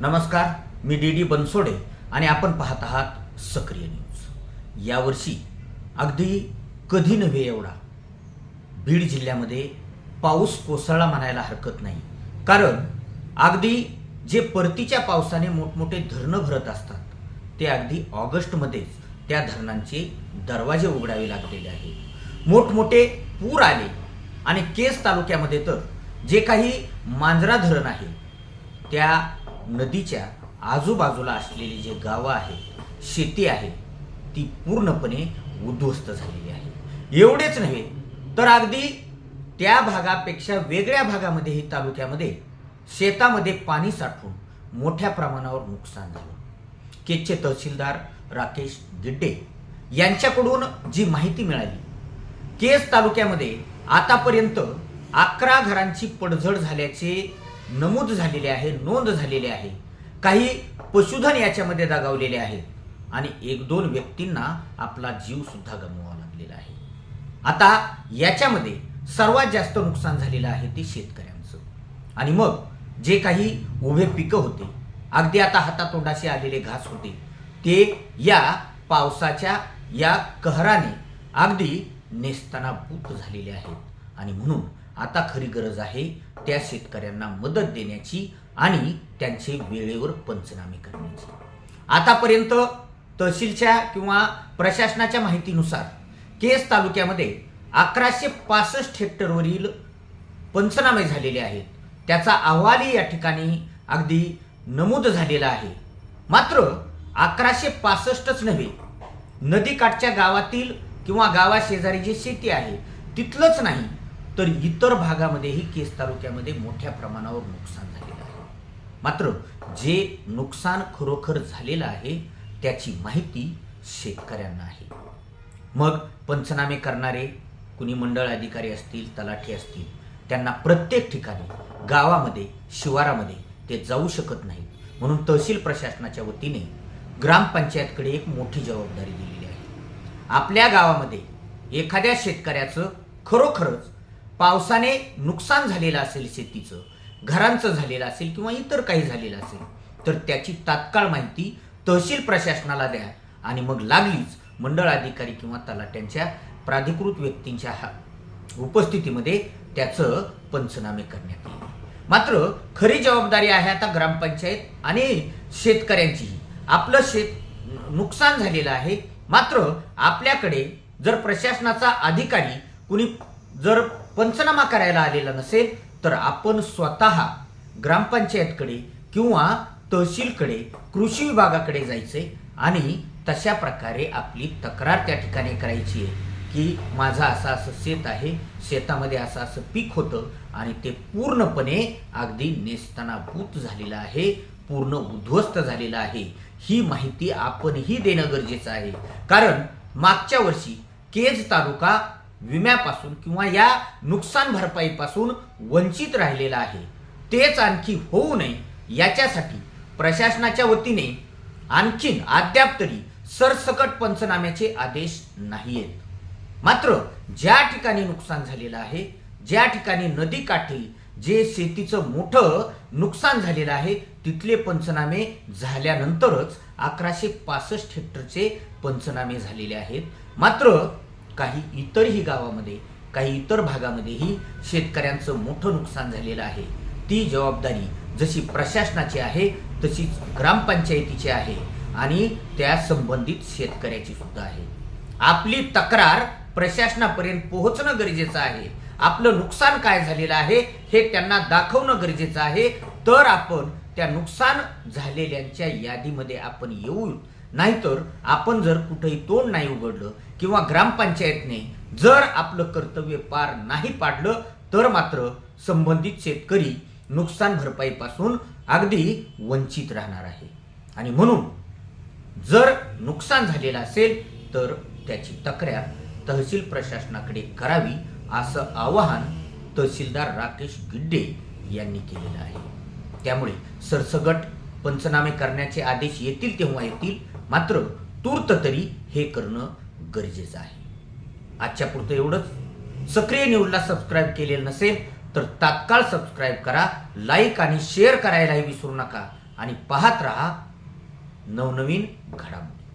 नमस्कार मी D D Bansode आणि आपण पाहत आहात सक्रिय न्यूज. यावर्षी अगदी कधी नव्हे एवढा. बीड जिल्ह्यामध्ये पाऊस कोसळला म्हणायला हरकत नाही. कारण अगदी जे परतीच्या पावसाने मोठमोठे धरणं भरत असतात ते अगदी ऑगस्टमध्येच त्या धरणांचे दरवाजे उघडावे लागलेले आहेत. मोठमोठे पूर आले आणि केस तालुक्यामध्ये तर जे काही मांजरा धरण आहे त्या नदीच्या आजूबाजूला असलेली जे गावं आहेत शेती आहे ती पूर्णपणे उद्ध्वस्त झालेली आहे. एवढेच नव्हे तर अगदी त्या भागापेक्षा वेगळ्या भागामध्येही तालुक्यामध्ये शेतामध्ये पाणी साठवून मोठ्या प्रमाणावर नुकसान झालं. केजचे तहसीलदार राकेश गिड्डे यांच्याकडून जी माहिती मिळाली केस तालुक्यामध्ये आतापर्यंत अकरा घरांची पडझड झाल्याचे नमूद झालेले आहे नोंद झालेली आहे. काही पशुधन याच्यामध्ये दगावलेले आहेत आणि एक दोन व्यक्तींना आपला जीव सुद्धा गमवावा लागलेला आहे. आता याच्यामध्ये सर्वात जास्त नुकसान झालेलं आहे ते शेतकऱ्यांचं. आणि मग जे काही उभे पिकं होते अगदी आता हातातोंडाशी आलेले घास होते ते या पावसाच्या या कहराने अगदी नेस्तानाभूत झालेले आहेत. आणि म्हणून आता खरी गरज आहे त्या शेतकऱ्यांना मदत देण्याची आणि त्यांचे वेळेवर पंचनामे करण्याची. आतापर्यंत तहसीलच्या किंवा प्रशासनाच्या माहितीनुसार केस तालुक्यामध्ये अकराशे पासष्ट हेक्टरवरील पंचनामे झालेले आहेत. त्याचा अहवालही या ठिकाणी अगदी नमूद झालेला आहे. मात्र अकराशे पासष्टच नव्हे. नदीकाठच्या गावातील किंवा गावाशेजारी जी शेती आहे तिथलंच नाही. तर इतर भागामध्येही केस तालुक्यामध्ये मोठ्या प्रमाणावर नुकसान झालेलं आहे. मात्र जे नुकसान खरोखर झालेलं आहे त्याची माहिती शेतकऱ्यांना आहे. मग पंचनामे करणारे कुणी मंडळ अधिकारी असतील तलाठी असतील त्यांना प्रत्येक ठिकाणी गावामध्ये शिवारामध्ये ते जाऊ शकत नाहीत. म्हणून तहसील प्रशासनाच्या वतीने ग्रामपंचायतकडे एक मोठी जबाबदारी दिलेली आहे. आपल्या गावामध्ये एखाद्या शेतकऱ्याचं खरोखरच पावसाने नुकसान झालेलं असेल शेतीचं घरांचं झालेलं असेल किंवा इतर काही झालेलं असेल तर त्याची तात्काळ माहिती तहसील प्रशासनाला द्या आणि मग लागलीच मंडळ अधिकारी किंवा तलाट्यांच्या प्राधिकृत व्यक्तींच्या हा उपस्थितीमध्ये त्याचं पंचनामे करण्यात येईल. मात्र खरी जबाबदारी आहे आता ग्रामपंचायत आणि शेतकऱ्यांचीही आपलं शेत नुकसान झालेलं आहे. मात्र आपल्याकडे जर प्रशासनाचा अधिकारी कुणी जर पंचनामा करायला आलेला नसेल तर आपण स्वतः ग्रामपंचायतकडे किंवा तहसीलकडे कृषी विभागाकडे जायचे आणि तशा प्रकारे आपली तक्रार त्या ठिकाणी करायची आहे की माझा असं असं शेत आहे शेतामध्ये असं असं पीक होतं आणि ते पूर्णपणे अगदी नेस्तनाभूत झालेलं आहे पूर्ण उद्ध्वस्त झालेलं आहे. ही माहिती आपणही देणं गरजेचं आहे. कारण मागच्या वर्षी केज तालुका विम्यापासून किंवा या नुकसान भरपाईपासून वंचित राहिलेला आहे. तेच आणखी होऊ नये याच्यासाठी प्रशासनाच्या वतीने आणखीन अद्याप तरी सरसकट पंचनाम्याचे आदेश नाही आहेत मात्र ज्या ठिकाणी नुकसान झालेलं आहे ज्या ठिकाणी नदीकाठी जे शेतीचं मोठं नुकसान झालेलं आहे तिथले पंचनामे झाल्यानंतरच अकराशे पासष्ट हेक्टरचे पंचनामे झालेले आहेत. मात्र काही इतरही गावामध्ये काही इतर भागामध्येही शेतकऱ्यांचं मोठं नुकसान झालेलं आहे. ती जबाबदारी जशी प्रशासनाची आहे तशीच ग्रामपंचायतीची आहे आणि त्या संबंधित शेतकऱ्याची सुद्धा आहे. आपली तक्रार प्रशासनापर्यंत पोहोचणं गरजेचं आहे. आपलं नुकसान काय झालेलं आहे हे त्यांना दाखवणं गरजेचं आहे. तर आपण त्या नुकसान झालेल्यांच्या यादीमध्ये आपण येऊ नाहीतर आपण जर कुठेही तोंड नाही उघडलं किंवा ग्रामपंचायतने जर आपलं कर्तव्य पार नाही पाडलं तर मात्र संबंधित शेतकरी नुकसान भरपाईपासून अगदी वंचित राहणार आहे. आणि म्हणून जर नुकसान झालेलं असेल तर त्याची तक्रार तहसील प्रशासनाकडे करावी असं आवाहन तहसीलदार राकेश गिड्डे यांनी केलेलं आहे. त्यामुळे सरसगट पंचनामे करण्याचे आदेश येतील तेव्हा येतील मात्र तूर्त तरी हे करणं गरजेचं आहे. आजच्या पुरतं एवढंच. सक्रिय न्यूजला सबस्क्राईब केलेलं नसेल तर तात्काळ सबस्क्राईब करा लाईक आणि शेअर करायलाही विसरू नका. आणि पाहत रहा नवनवीन घडामोडी.